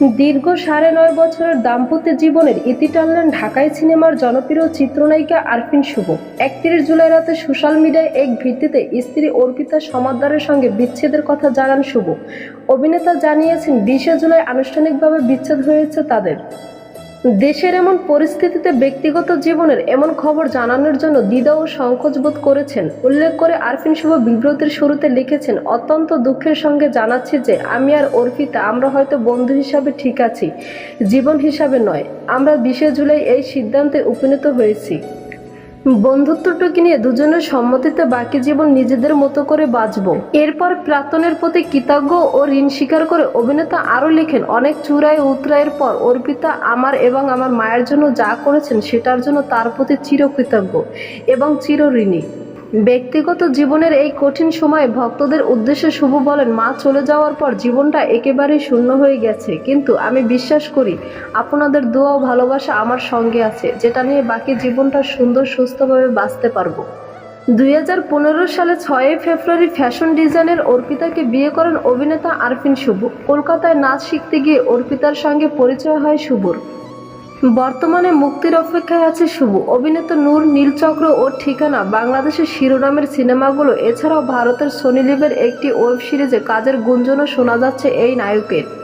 দীর্ঘ সাড়ে নয় বছরের দাম্পত্য জীবনের ইতি টানলেন ঢাকাই সিনেমার জনপ্রিয় চিত্রনায়িকা আরফিন শুভ। একত্রিশ জুলাই রাতে সোশ্যাল মিডিয়ায় এক ভিত্তিতে স্ত্রী অর্পিতা সমাদ্দারের সঙ্গে বিচ্ছেদের কথা জানান শুভ। অভিনেতা জানিয়েছেন, বিশে জুলাই আনুষ্ঠানিকভাবে বিচ্ছেদ হয়েছে তাদের। দেশের এমন পরিস্থিতিতে ব্যক্তিগত জীবনের এমন খবর জানানোর জন্য দ্বিধা ও সংকোচ বোধ করেছেন। উল্লেখ করে আরফিন শুভ বিবৃতির শুরুতে লিখেছেন, অত্যন্ত দুঃখের সঙ্গে জানাচ্ছি যে আমি আর অর্পিতা, আমরা হয়তো বন্ধু হিসাবে ঠিক আছি, জীবন হিসাবে নয়। আমরা বিশে জুলাই এই সিদ্ধান্তে উপনীত হয়েছি। বন্ধুত্বটুকু নিয়ে দুজনের সম্মতিতে বাকি জীবন নিজেদের মতো করে বাঁচব? এরপর প্রাক্তনের প্রতি কৃতজ্ঞ ও ঋণ স্বীকার করে অভিনেতা আরও লেখেন, অনেক চূড়ায় উতরায়ের পর অর্পিতা আমার এবং আমার মায়ের জন্য যা করেছেন সেটার জন্য তার প্রতি চিরকৃতজ্ঞ এবং চিরঋণী। ব্যক্তিগত জীবনের এই কঠিন সময়ে ভক্তদের উদ্দেশ্যে শুভ বলেন, মা, চলে যাওয়ার পর জীবনটা একেবারেই শূন্য হয়ে গেছে। কিন্তু আমি বিশ্বাস করি, আপনাদের দোয়া ও ভালোবাসা আমার সঙ্গে আছে, যেটা নিয়ে বাকি জীবনটা সুন্দর, সুস্থভাবে বাঁচতে পারব। দুই হাজার পনেরো সালে ছয়ই ফেব্রুয়ারি ফ্যাশন ডিজাইনের অর্পিতাকে বিয়ে করেন অভিনেতা আরফিন শুভ। কলকাতায় নাচ শিখতে গিয়ে অর্পিতার সঙ্গে পরিচয় হয় শুভর। বর্তমানে মুক্তির অপেক্ষায় আছে শুভ। অভিনেতা নূর, নীলচক্র ও ঠিকানা বাংলাদেশের শিরোনামের সিনেমাগুলো, এছাড়াও ভারতের সোনি লিভের একটি ওয়েব সিরিজে কাজের গুঞ্জনও শোনা যাচ্ছে এই নায়কের।